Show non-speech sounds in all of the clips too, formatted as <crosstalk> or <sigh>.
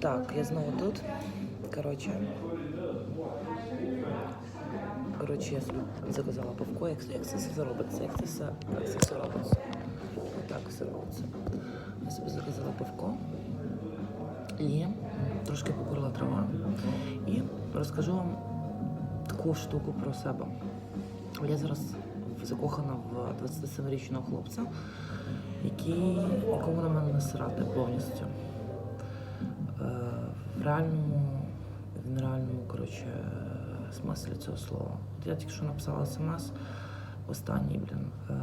Так, я знову тут. Коротше. Коротше, я заказала пивко, як, це все робиться, як це все, як все робиться. Отак все робиться. Я собі заказала пивко і трошки покурила трава. І розкажу вам таку штуку про себе. Я зараз закохана в 27-річного хлопця, який, якому на мене насрати повністю. Е, в реальному, в нереальному, коротше, смислі цього слова. От я тільки що написала смс останній, блін. Е,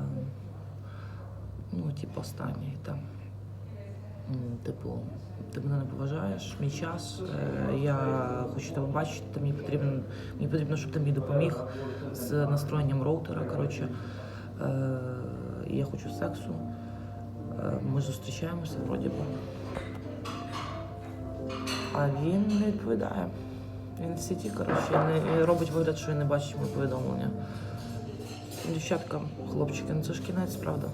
ну, типу, останній там. Типу, ти мене не поважаєш, мій час. Е, я хочу тебе бачити, мені потрібен, мені потрібно, щоб ти мені допоміг з настроєнням роутера. Коротше, е, я хочу сексу. Е, ми зустрічаємося вроді би. А він не відповідає. Він в коротше, і робить вигляд, що він не бачить мої повідомлення. Дівчатка, хлопчики, ну це ж кінець, правда.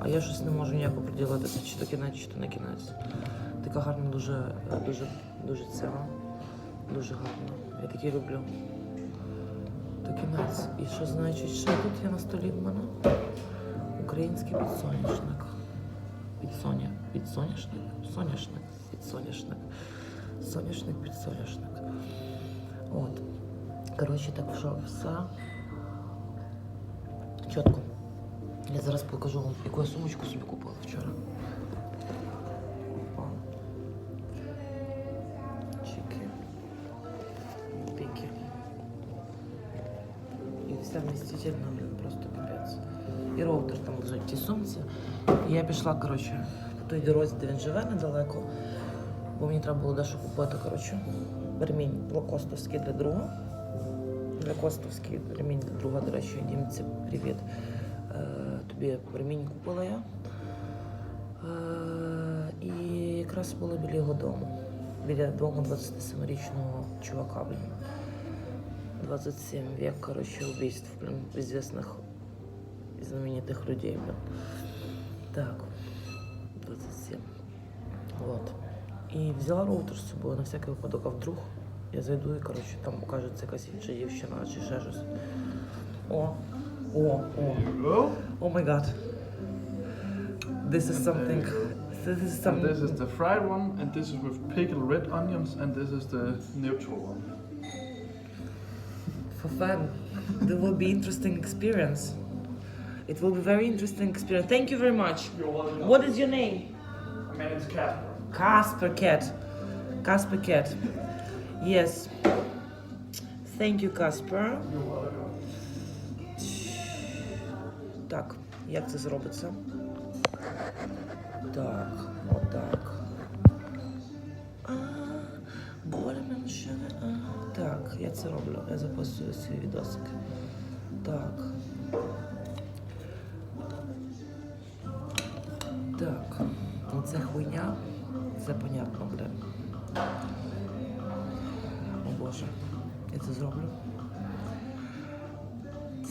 А я щось не можу ніяк оприділитися, чи то кінець, чи то не кінець. Така гарна, дуже, дуже, дуже ціла. Дуже гарна. Я такі люблю. То кінець. І що значить, що тут є на столі в мене? Український підсоняшник. Підсоня. Підсоняшник? Соняшник. Підсоняшник. Соняшник, підсоняшник. От. Коротше, так що все. Чітко. Я зараз покажу вам, яку я сумочку собі купила вчора. Опа. Чики. Піки. І вся вмістительна, блін, просто капець. І роутер там лежить в тій сумці. І я пішла, коротше, по той дорозі, де він живе недалеко. Бо мені треба було дещо купити, коротше. Ремінь лакостовський для друга. Лакостовський ремінь для друга, до речі, німці, привіт. Е, тобі ремінь купила я. Е, і якраз була біля його дому. Біля дому 27-річного чувака, блін. 27 век, короче, убийств, блин, известных и знаменитых людей, блин. Так, 27. Вот. І взяла роутер з собою на всякий випадок, а вдруг я зайду і, коротше, там покажеться якась інша дівчина чи ще щось. О, о, о. О май гад. This is something. This is And this is the fried one, and this is with pickled red onions, and this is the neutral one. for fun. It will be interesting experience. It will be very interesting experience. Thank you very much. You're welcome. What is your name? My name is Casper. Casper Cat. Casper Cat. Yes. Thank you, Casper. Так, як це зробиться? Так, отак. Так, я це роблю. Я записую свій відосик. Так. Так. Оце хуйня. Це понятно буде. О Боже. Я це зроблю.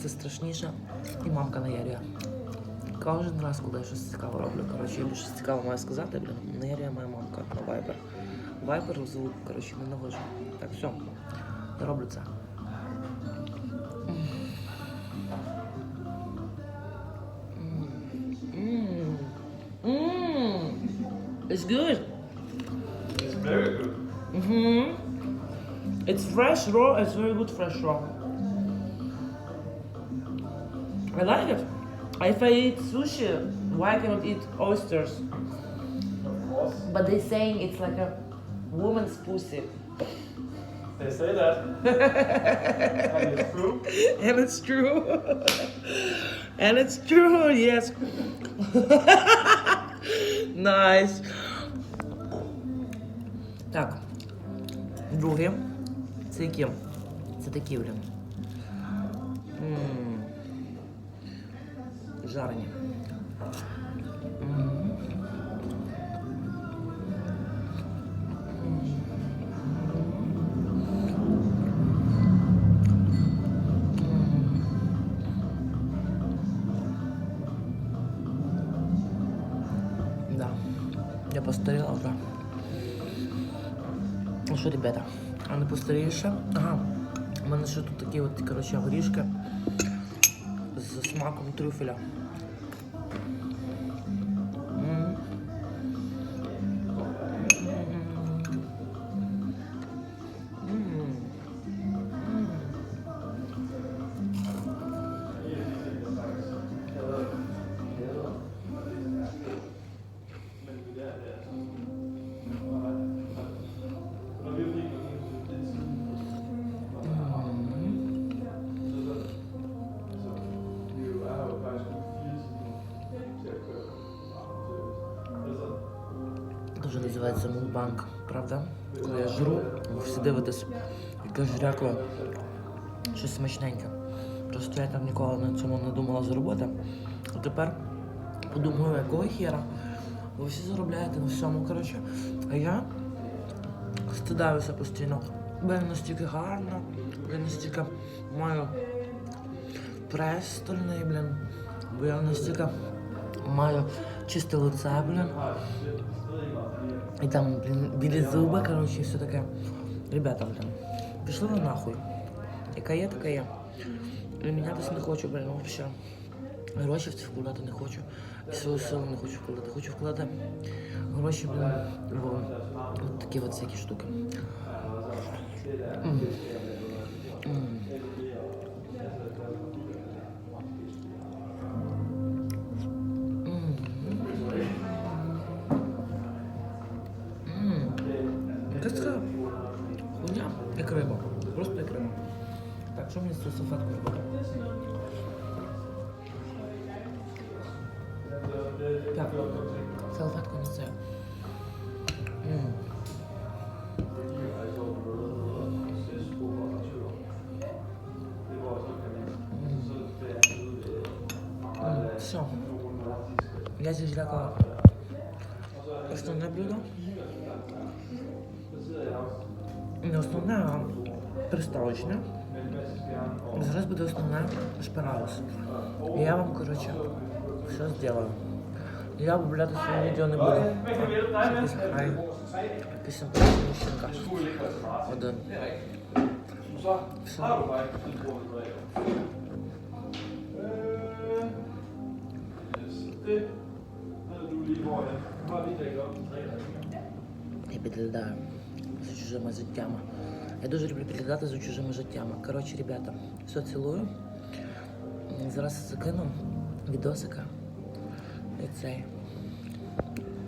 Це страшніше. І мамка наярює. Кожен раз, коли я щось цікаве роблю, коротше, я щось цікаве маю сказати, блін, наярює моя мамка на Viber. Viber звук, коротше, не ненавижу. Так, все, я роблю це. It's good. It's very good. Mm-hmm. It's fresh raw. It's very good fresh raw. I like it. If I eat sushi, why I cannot eat oysters? Of course. But they saying it's like a woman's pussy, They say that. <laughs> and it's true. and it's true. <laughs> and it's true. Yes. <laughs> nice. Так. Друге. Це які? Це такі, блін. Жарені. Я постарела уже. Ну що, ребята, а не постаріше? Ага. Мене ще тут такі от, короче, горішки з смаком трюфеля. Дуже називається мукбанк, правда? Коли я жру, ви всі дивитесь, яке жрякло, щось смачненьке. Просто я там ніколи на цьому не думала заробити. А тепер подумаю, якого хера. Ви всі заробляєте на всьому, коротше. А я стидаюся постійно. Бо я настільки гарна, я настільки маю прес стальний, блін. Бо я настільки маю чисте лице, блін. І там, блін, білі зуби, коротше, і все таке. Ребята, блін, пішли ви нахуй. Яка є, така є. І мінятися не хочу, блін, взагалі. Гроші в це вкладати не хочу. І свою силу не хочу вкладати. Хочу вкладати гроші, в от такі от всякі штуки. М. М. Хуйня, як риба. Просто як риба. Так, що мені з цією салфеткою робити? Так, салфетку на це. Все. Я здесь злякала. Основне блюдо. Не основне, а приставочне. Зараз буде основне шпарагус. І я вам, коротше, все зроблю. Я обробляти своє відео не буду. Якийсь хай. Якийсь симпатичний мужчинка. Один. Все. Det ved du lige hvor jeg har lige dækket op til tre Я підглядаю за чужими життями. Я дуже люблю підглядати за чужими життями. Коротше, ребята, все цілую. Зараз закину відосика. І цей.